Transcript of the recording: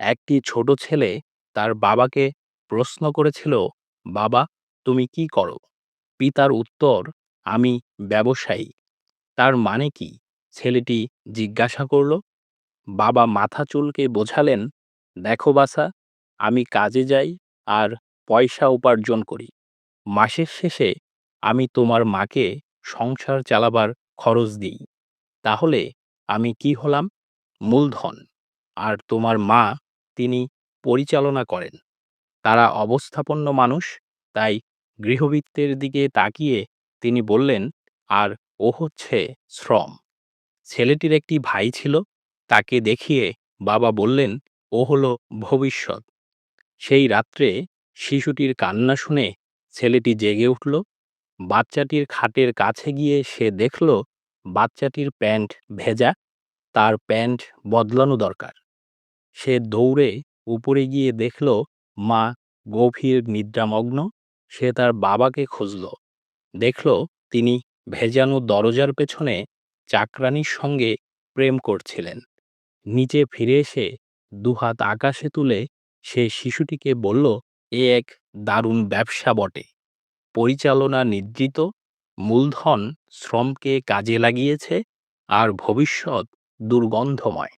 একটি ছোট ছেলে তার বাবাকে প্রশ্ন করেছিল, বাবা, তুমি কি করো? পিতার উত্তর, আমি ব্যবসায়ী। তার মানে কি? ছেলেটি জিজ্ঞাসা করল, বাবা মাথা চুলকে বোঝালেন, দেখো বাসা আমি কাজে যাই আর পয়সা উপার্জন করি। মাসের শেষে আমি তোমার মাকে সংসার চালাবার খরচ দিই। তাহলে আমি কি হলাম? মূলধন। আর তোমার মা তিনি পরিচালনা করেন। তারা অবস্থাপন্ন মানুষ, তাই গৃহবৃত্তের দিকে তাকিয়ে তিনি বললেন, আর ও হচ্ছে শ্রম। ছেলেটির একটি ভাই ছিল, তাকে দেখিয়ে বাবা বললেন, ও হলো ভবিষ্যৎ। সেই রাত্রে শিশুটির কান্না শুনে ছেলেটি জেগে উঠল। বাচ্চাটির খাটের কাছে গিয়ে সে দেখল, বাচ্চাটির প্যান্ট ভেজা, তার প্যান্ট বদলানো দরকার। সে দৌড়ে উপরে গিয়ে দেখল, মা, গভীর নিদ্রামগ্ন। সে তার বাবাকে খুঁজল। দেখল তিনি ভেজানো দরজার পেছনে চাকরানির সঙ্গে প্রেম করছিলেন। নিচে ফিরে এসে দুহাত আকাশে তুলে সে শিশুটিকে বলল, এ এক দারুণ ব্যবসা বটে। পরিচালনা নিদ্রিত, মূলধন শ্রমকে কাজে লাগিয়েছে, আর ভবিষ্যৎ দুর্গন্ধময়।